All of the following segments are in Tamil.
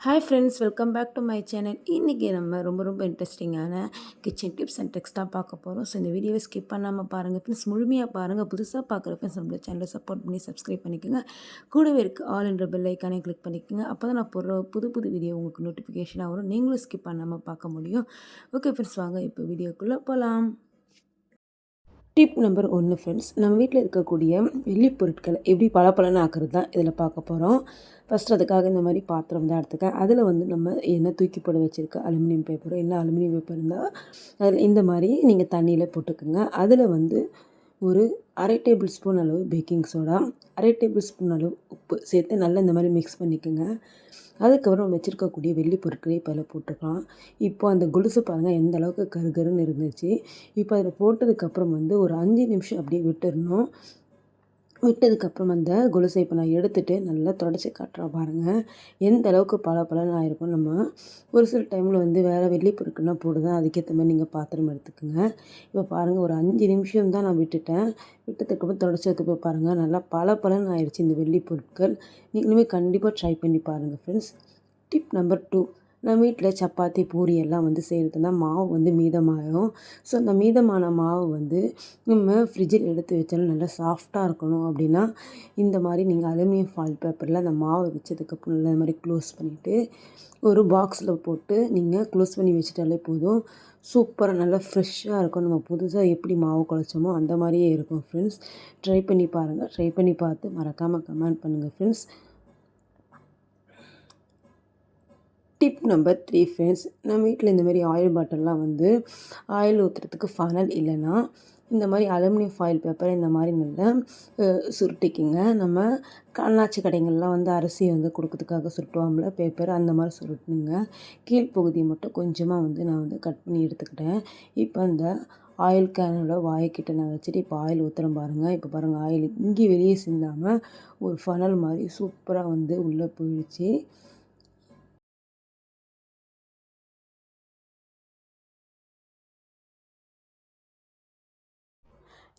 Hi friends welcome back to my channel இன்றைக்கி நம்ம ரொம்ப ரொம்ப இன்ட்ரெஸ்டிங்கான கிச்சன் டிப்ஸ் அண்ட் ட்ரிக்ஸ் தான் பார்க்க போகிறோம் ஸோ இந்த வீடியோவை ஸ்கிப் பண்ணாமல் பாருங்கள் ஃப்ரெண்ட்ஸ் முழுமையாக பாருங்கள் புதுசாக பார்க்குற ஃப்ரெண்ட்ஸ் நம்மளோட சேனலை சப்போர்ட் பண்ணி சப்ஸ்கிரைப் பண்ணிக்கோங்க. கூடவே இருக்குது ஆல் என்ற பெல் ஐக்கானே கிளிக் பண்ணிக்கோங்க. அப்போ தான் நான் போடுற புது புது வீடியோ உங்களுக்கு நோட்டிஃபிகேஷனாக வரும். நீங்களும் ஸ்கிப் பண்ணாமல் பார்க்க முடியும். ஓகே ஃப்ரெண்ட்ஸ் வாங்க இப்போ வீடியோக்குள்ளே போகலாம் டிப் நம்பர் ஒன்று ஃப்ரெண்ட்ஸ் நம்ம வீட்டில் இருக்கக்கூடிய வெள்ளி பொருட்களை எப்படி பளபளன்னு ஆக்குறது தான் இதில் பார்க்க போகிறோம் ஃபஸ்ட் அதுக்காக இந்த மாதிரி பாத்திரம் தான் எடுத்துக்கேன். அதில் வந்து நம்ம என்ன தூக்கி போட வச்சுருக்க அலுமினியம் பேப்பர் என்ன அலுமினியம் பேப்பர் இருந்தால் அதில் இந்த மாதிரி நீங்கள் தண்ணியில் போட்டுக்கோங்க. அதில் வந்து ஒரு அரை டேபிள் ஸ்பூன் அளவு பேக்கிங் சோடா அரை டேபிள் ஸ்பூன் அளவு உப்பு சேர்த்து நல்லா இந்த மாதிரி மிக்ஸ் பண்ணிக்கோங்க. அதுக்கப்புறம் வச்சுருக்கக்கூடிய வெள்ளி பொருட்களை இப்போ அதில் போட்டுக்கலாம். இப்போ அந்த கொலுசு பாருங்கள் எந்த அளவுக்கு கருகருன்னு இருந்துச்சு. இப்போ அதில் போட்டதுக்கப்புறம் வந்து ஒரு அஞ்சு நிமிஷம் அப்படியே விட்டுடணும் விட்டதுக்கப்புறம் அந்த கொலுசை இப்போ நான் எடுத்துகிட்டு நல்லா தொடச்சி காட்டுறேன் பாருங்கள் எந்த அளவுக்கு பல பலன் ஆகிருக்கும் நம்ம ஒரு சில டைமில் வந்து வேறு வெள்ளி பொருட்கள்லாம் போடுதான் அதுக்கேற்ற மாதிரி நீங்கள் பாத்திரம் எடுத்துக்கோங்க. இப்போ பாருங்கள் ஒரு அஞ்சு நிமிஷம் தான் நான் விட்டுட்டேன். விட்டதுக்கப்புறம் போய் பாருங்கள் நல்லா பல பலன் ஆயிடுச்சு இந்த வெள்ளி பொருட்கள். நீங்களுமே கண்டிப்பாக ட்ரை பண்ணி பாருங்கள் ஃப்ரெண்ட்ஸ் டிப் நம்பர் டூ நான் வீட்டில் சப்பாத்தி பூரி எல்லாம் வந்து செய்கிறதுனா மாவு வந்து மீதமாகும் ஸோ அந்த மீதமான மாவு வந்து நம்ம ஃப்ரிட்ஜில் எடுத்து வச்சாலும் நல்லா சாஃப்டாக இருக்கணும். அப்படின்னா இந்த மாதிரி நீங்கள் அலுமினியம் ஃபாயில் பேப்பரில் அந்த மாவை வச்சதுக்கப்புறம் நல்லா இந்த மாதிரி க்ளோஸ் பண்ணிவிட்டு ஒரு பாக்ஸில் போட்டு நீங்கள் க்ளோஸ் பண்ணி வச்சுட்டாலே போதும். சூப்பராக நல்லா ஃப்ரெஷ்ஷாக இருக்கும். நம்ம புதுசாக எப்படி மாவு குழச்சோமோ அந்த மாதிரியே இருக்கும் ஃப்ரெண்ட்ஸ் ட்ரை பண்ணி பாருங்கள் ட்ரை பண்ணி பார்த்து மறக்காமல் கமெண்ட் பண்ணுங்கள் friends tip number three friends நம்ம வீட்டில் இந்த மாதிரி ஆயில் பாட்டில்லாம் வந்து ஆயில் ஊற்றுறதுக்கு ஃபனல் இல்லைன்னா இந்த மாதிரி அலுமினியம் ஃபாயில் பேப்பர் இந்த மாதிரி நல்லா சுருட்டிக்கிங்க. நம்ம கண்ணாச்சி கடைங்கள்லாம் வந்து அரிசி வந்து கொடுக்கறதுக்காக சுருட்டுவாங்கள பேப்பர் அந்த மாதிரி சுருட்டுனுங்க. கீழ்ப்பகுதியை மட்டும் கொஞ்சமாக வந்து நான் வந்து கட் பண்ணி எடுத்துக்கிட்டேன். இப்போ அந்த ஆயில் கேனோட வாய்க்கிட்ட நான் வச்சுட்டு இப்போ ஆயில் ஊற்றுறேன் பாருங்கள் இப்போ பாருங்கள் ஆயில் இங்கே வெளியே சிந்தாமல் ஒரு ஃபனல் மாதிரி சூப்பராக வந்து உள்ளே போயிடுச்சு.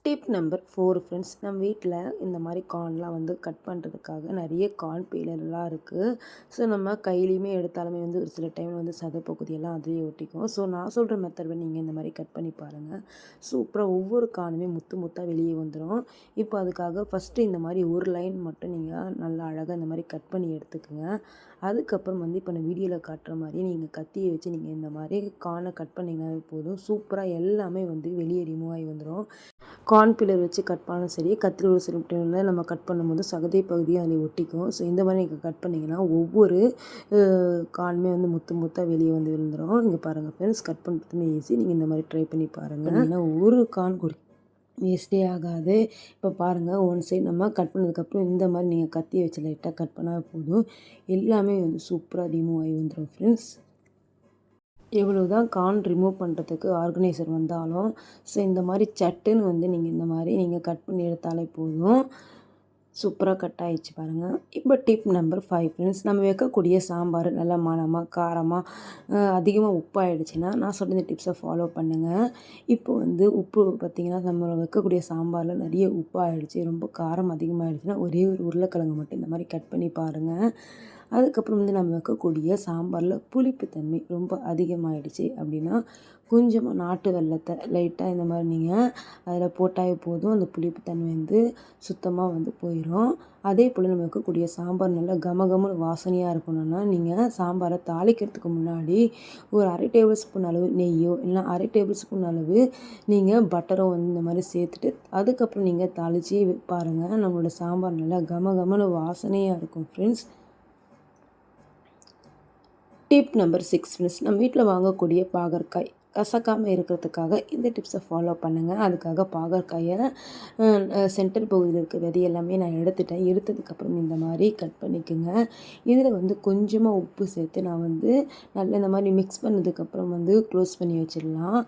டிப் நம்பர் ஃபோர் ஃப்ரெண்ட்ஸ் நம்ம வீட்டில் இந்த மாதிரி கார்ன்லாம் வந்து கட் பண்ணுறதுக்காக நிறைய கார்ன் பீலர்லாம் இருக்குது ஸோ நம்ம கையிலையுமே எடுத்தாலுமே வந்து ஒரு சில டைமில் வந்து சத பகுதியெல்லாம் அதுலேயே ஒட்டிக்கும். ஸோ நான் சொல்கிற மெத்தட் நீங்கள் இந்த மாதிரி கட் பண்ணி பாருங்கள் சூப்பராக ஒவ்வொரு கார்னுமே முத்து முத்தாக வெளியே வந்துடும் இப்போ அதுக்காக ஃபஸ்ட்டு இந்த மாதிரி ஒரு லைன் மட்டும் நீங்கள் நல்லா அழகாக இந்த மாதிரி கட் பண்ணி எடுத்துக்கோங்க. அதுக்கப்புறம் வந்து இப்போ நான் வீடியோவில் காட்டுற மாதிரி நீங்கள் கத்தியை வச்சு நீங்கள் இந்த மாதிரி கார்னை கட் பண்ணிங்கனாவே போதும். சூப்பராக எல்லாமே வந்து வெளியே ரிமூவ் ஆகி வந்துடும் கார்ன் பில்லர் வச்சு கட் பண்ணாலும் சரி கத்திரிக்கோல் ஒரு டைமில் நம்ம கட் பண்ணும்போது சகதை பகுதியும் அதில் ஒட்டிக்கும். ஸோ இந்த மாதிரி நீங்கள் கட் பண்ணிங்கன்னா ஒவ்வொரு கார்னுமே வந்து முத்து முத்தாக வெளியே வந்து விழுந்துடும் இங்கே பாருங்கள் ஃப்ரெண்ட்ஸ் கட் பண்ணுறதுமே ஈஸி நீங்கள் இந்த மாதிரி ட்ரை பண்ணி பாருங்கள் ஏன்னா ஒரு கான் குறி வேஸ்டே ஆகாது. இப்போ பாருங்கள் ஒன் சைடு நம்ம கட் பண்ணதுக்கப்புறம் இந்த மாதிரி நீங்கள் கத்தி வச்சு லைட்டாக கட் பண்ணால் போதும். எல்லாமே வந்து சூப்பராக ரிமூவ் ஆகி வந்துடும் ஃப்ரெண்ட்ஸ் எவ்வளோ தான் கான் ரிமூவ் பண்ணுறதுக்கு ஆர்கனைசர் வந்தாலும் ஸோ இந்த மாதிரி சட்டுன்னு வந்து நீங்கள் இந்த மாதிரி நீங்கள் கட் பண்ணி எடுத்தாலே போதும். சூப்பராக கட் ஆகிடுச்சு பாருங்கள் இப்போ டிப் நம்பர் ஃபைவ் ஃப்ரெண்ட்ஸ் நம்ம வைக்கக்கூடிய சாம்பார் நல்லா மனமாக காரமாக அதிகமாக உப்பாயிடுச்சுன்னா நான் சொல்ல இந்த டிப்ஸை ஃபாலோ பண்ணுங்கள் இப்போ வந்து உப்பு பார்த்திங்கன்னா நம்ம வைக்கக்கூடிய சாம்பாரில் நிறைய உப்பாயிடுச்சு ரொம்ப காரம் அதிகமாகிடுச்சுன்னா ஒரே ஒரு உருளைக்கிழங்கு மட்டும் இந்த மாதிரி கட் பண்ணி பாருங்கள் அதுக்கப்புறம் வந்து நம்ம வைக்கக்கூடிய சாம்பாரில் புளிப்புத்தன்மை ரொம்ப அதிகமாகிடுச்சு அப்படின்னா கொஞ்சமாக நாட்டு வெள்ளத்தை லைட்டாக இந்த மாதிரி நீங்கள் அதில் போட்டாவே போதும். அந்த புளிப்புத்தன்மை வந்து சுத்தமாக வந்து போயிடும் அதே போல் நம்ம வைக்கக்கூடிய சாம்பார் நல்லா கமகமனு வாசனையாக இருக்கணும்னா நீங்கள் சாம்பாரை தாளிக்கிறதுக்கு முன்னாடி ஒரு அரை டேபிள் ஸ்பூன் அளவு நெய்யோ இல்லை அரை டேபிள் ஸ்பூன் அளவு நீங்கள் பட்டரோ வந்து இந்த மாதிரி சேர்த்துட்டு அதுக்கப்புறம் நீங்கள் தாளித்து பாருங்கள் நம்மளோட சாம்பார் நல்லா கமகமனு வாசனையாக இருக்கும் friends tip number six friends நம்ம வீட்டில் வாங்கக்கூடிய பாகற்காய். கசக்காமல் இருக்கிறதுக்காக இந்த டிப்ஸை ஃபாலோ பண்ணுங்கள் அதுக்காக பாகற்காயை சென்டர் பகுதியில் இருக்க விதை எல்லாமே நான் எடுத்துட்டேன். எடுத்ததுக்கப்புறம் இந்த மாதிரி கட் பண்ணிக்கோங்க. இதில் வந்து கொஞ்சமாக உப்பு சேர்த்து நான் வந்து நல்லா இந்த மாதிரி மிக்ஸ் பண்ணதுக்கப்புறம் வந்து க்ளோஸ் பண்ணி வச்சிடலாம்.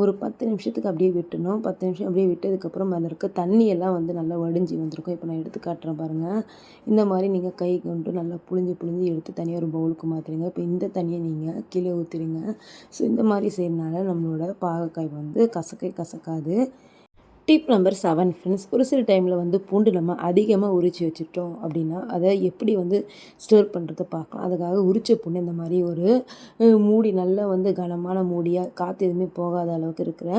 ஒரு பத்து நிமிஷத்துக்கு அப்படியே விட்டணும். பத்து நிமிஷம் அப்படியே விட்டதுக்கப்புறம் அதில் இருக்க தண்ணியெல்லாம் வந்து நல்லா வடிஞ்சு வந்திருக்கும். இப்போ நான் எடுத்து காட்டுறேன் பாருங்கள் இந்த மாதிரி நீங்கள் கை கொண்டு நல்லா புழிஞ்சு புழிஞ்சு எடுத்து தனியாக ஒரு பவுலுக்கு மாற்றிடுங்க இப்போ இந்த தண்ணியை நீங்கள் கீழே ஊற்றுறீங்க ஸோ இந்த மாதிரி செய்யணும் அதனால் நம்மளோட பாகக்காய் வந்து கசக்கே கசக்காது. டிப் நம்பர் செவன் ஃப்ரெண்ட்ஸ் ஒரு சில டைமில் வந்து பூண்டு நம்ம அதிகமாக உரித்து வச்சுட்டோம் அப்படின்னா அதை எப்படி வந்து ஸ்டோர் பண்ணுறத பார்க்கலாம். அதுக்காக உரிச்ச பூண்டு இந்த மாதிரி ஒரு மூடி நல்லா வந்து கனமான மூடியாக காற்று எதுவுமே போகாத அளவுக்கு இருக்கிற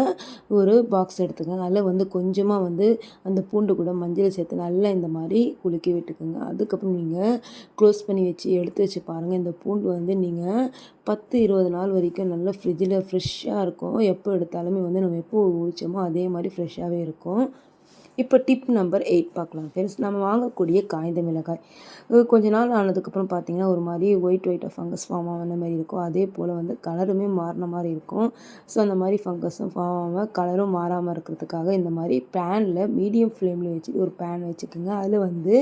ஒரு பாக்ஸ் எடுத்துக்கோங்க. அதில் வந்து கொஞ்சமாக வந்து அந்த பூண்டு கூட மஞ்சள் சேர்த்து நல்லா இந்த மாதிரி குலுக்கி விட்டுக்கோங்க. அதுக்கப்புறம் நீங்கள் க்ளோஸ் பண்ணி வச்சு எடுத்து வச்சு பாருங்கள் இந்த பூண்டு வந்து நீங்கள் பத்து இருபது நாள் வரைக்கும் நல்லா ஃப்ரிட்ஜில் ஃப்ரெஷ்ஷாக இருக்கும். எப்போ எடுத்தாலுமே வந்து நம்ம எப்போ உரிச்சோமோ அதே மாதிரி ஃப்ரெஷ்ஷாகவே இருக்கும். இப்போ டிப் நம்பர் எயிட் பார்க்கலாம் ஃப்ரெண்ட்ஸ் நம்ம வாங்கக்கூடிய காய்ந்த மிளகாய். கொஞ்ச நாள் ஆனதுக்கப்புறம் பார்த்தீங்கன்னா ஒரு மாதிரி ஒயிட் ஒயிட்டாக ஃபங்கஸ் ஃபார்ம் ஆன மாதிரி இருக்கும். அதே போல் வந்து கலருமே மாறின மாதிரி இருக்கும். ஸோ அந்த மாதிரி ஃபங்கஸும் ஃபார்ம் ஆகாமல் கலரும் மாறாமல் இருக்கிறதுக்காக இந்த மாதிரி பேனில் மீடியம் ஃப்ளேமில் வச்சு ஒரு பேன் வச்சுக்கோங்க. அதில் வந்து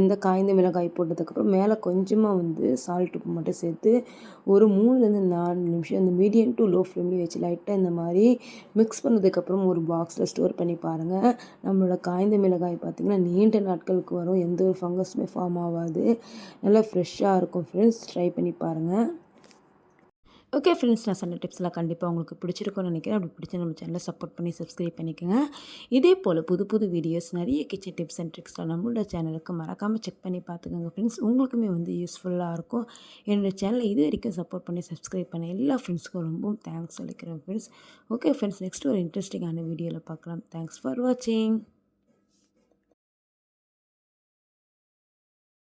இந்த காய்ந்த மிளகாய் போட்டதுக்கப்புறம் மேலே கொஞ்சமாக வந்து சால்ட் உப்பு மட்டும் சேர்த்து ஒரு மூணுலேருந்து நாலு நிமிஷம் இந்த மீடியம் டு லோ ஃப்ளேம்லேயே வச்சு லைட்டாக இந்த மாதிரி மிக்ஸ் பண்ணதுக்கப்புறம் ஒரு பாக்ஸில் ஸ்டோர் பண்ணி பாருங்கள் நம்மளோட காய்ந்த மிளகாய் பார்த்திங்கன்னா நீண்ட நாட்களுக்கு வரும். எந்த ஒரு ஃபங்கஸுமே ஃபார்ம் ஆகாது. நல்லா ஃப்ரெஷ்ஷாக இருக்கும். ஃப்ரெண்ட்ஸ் ட்ரை பண்ணி பாருங்கள் ஓகே ஃப்ரெண்ட்ஸ் நான் சொன்ன டிப்ஸ்லாம் கண்டிப்பாக உங்களுக்கு பிடிச்சிருக்கும்னு நினைக்கிறேன். அப்படி பிடிச்ச நம்ம சேனலை சப்போர்ட் பண்ணி சப்ஸ்கிரைப் பண்ணிக்கோங்க. இதே போல் புது புது வீடியோஸ் நிறைய கிச்சன் டிப்ஸ் அண்ட் ட்ரிக்ஸ்லாம் நம்மளோட சேனலுக்கு மறக்காமல் செக் பண்ணி பார்த்துக்கோங்க ஃப்ரெண்ட்ஸ் உங்களுக்குமே வந்து யூஸ்ஃபுல்லாக இருக்கும். என்னோட சேனலை இது வரைக்கும் சப்போர்ட் பண்ணி சப்ஸ்கிரைப் பண்ண எல்லா ஃப்ரெண்ட்ஸ்க்கும் ரொம்பவும் தேங்க்ஸ் சொல்லிக்கிறேன் ஃப்ரெண்ட்ஸ் ஓகே ஃப்ரெண்ட்ஸ் நெக்ஸ்ட் ஒரு இன்ட்ரெஸ்டிங்கான வீடியோவில் பார்க்கலாம். தேங்க்ஸ் ஃபார் வாட்சிங்